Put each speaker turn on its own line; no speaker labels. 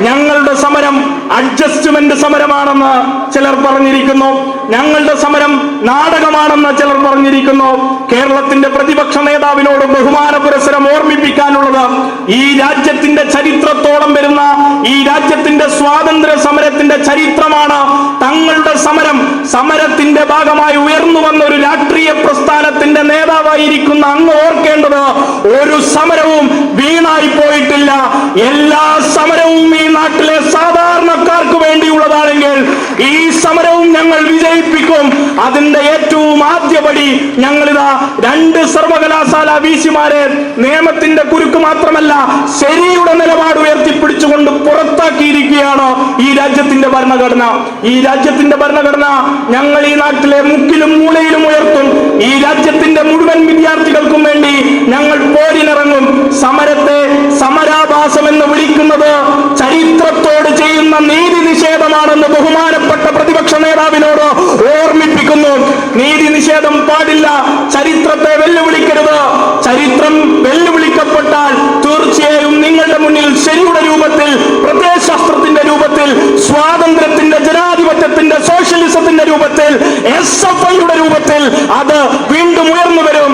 ഞങ്ങളുടെ സമരം അഡ്ജസ്റ്റ്മെന്റ് സമരമാണെന്ന് ചിലർ പറഞ്ഞിരിക്കുന്നു. ഞങ്ങളുടെ സമരം നാടകമാണെന്ന് ചിലർ പറഞ്ഞിരിക്കുന്നു. കേരളത്തിന്റെ പ്രതിപക്ഷ നേതാവിനോട് ബഹുമാന പുരസരം ഓർമ്മിപ്പിക്കാനുള്ളത് ഈ രാജ്യത്തിന്റെ ചരിത്രത്തോളം വരുന്ന ഈ രാജ്യത്തിന്റെ സ്വാതന്ത്ര്യ സമരത്തിന്റെ ചരിത്രമാണ്. തങ്ങളുടെ സമരം സമരത്തിന്റെ ഭാഗമായി ഉയർന്നു വന്ന ഒരു രാഷ്ട്രീയ പ്രസ്ഥാനത്തിന്റെ നേതാവായിരിക്കുന്ന അങ്ങ് ഓർക്കേണ്ടത് ഒരു സമരവും വീണായി പോയിട്ടില്ല. എല്ലാ സമരവും ഈ നാട്ടിലെ സാധാരണക്കാർക്ക് വേണ്ടിയുള്ളതാണെങ്കിൽ ഈ സമരവും ഞങ്ങൾ വിജയിപ്പിക്കും. അതിന്റെ ഏറ്റവും ആദ്യപടി ഞങ്ങളിതാ രണ്ട് സർവകലാശാല വീശിമാരെ നിയമത്തിന്റെ കുരുക്ക് മാത്രമല്ല ശരിയുടെ നിലപാട് ഉയർത്തിപ്പിടിച്ചുകൊണ്ട് പുറത്താക്കിയിരിക്കുകയാണ് ഈ രാജ്യത്തിന്റെ ഭരണഘടന. ഈ രാജ്യത്തിന്റെ ഭരണഘടന ഞങ്ങൾ ഈ നാട്ടിലെ മുക്കിലും മൂലയിലും ഉയർത്തും. ഈ രാജ്യത്തിന്റെ മുഴുവൻ വിദ്യാർത്ഥികൾക്കും നേതാവിനോട് ഓർമ്മിപ്പിക്കുന്നു. നീതി നിഷേധം പാടില്ല. ചരിത്രത്തെ വെല്ലുവിളിക്കരുത്. ചരിത്രം വെല്ലുവിളിക്കപ്പെട്ടാൽ തീർച്ചയായും നിങ്ങളുടെ മുന്നിൽ ശരിയുടെ രൂപത്തിൽ പ്രത്യയശാസ്ത്രത്തിന്റെ രൂപത്തിൽ സ്വാതന്ത്ര്യത്തിന്റെ ജനാധിപത്യത്തിന്റെ സോഷ്യലിസത്തിന്റെ രൂപത്തിൽ എസ് എഫ് ഐയുടെ രൂപത്തിൽ അത് വീണ്ടും ഉയർന്നു വരും.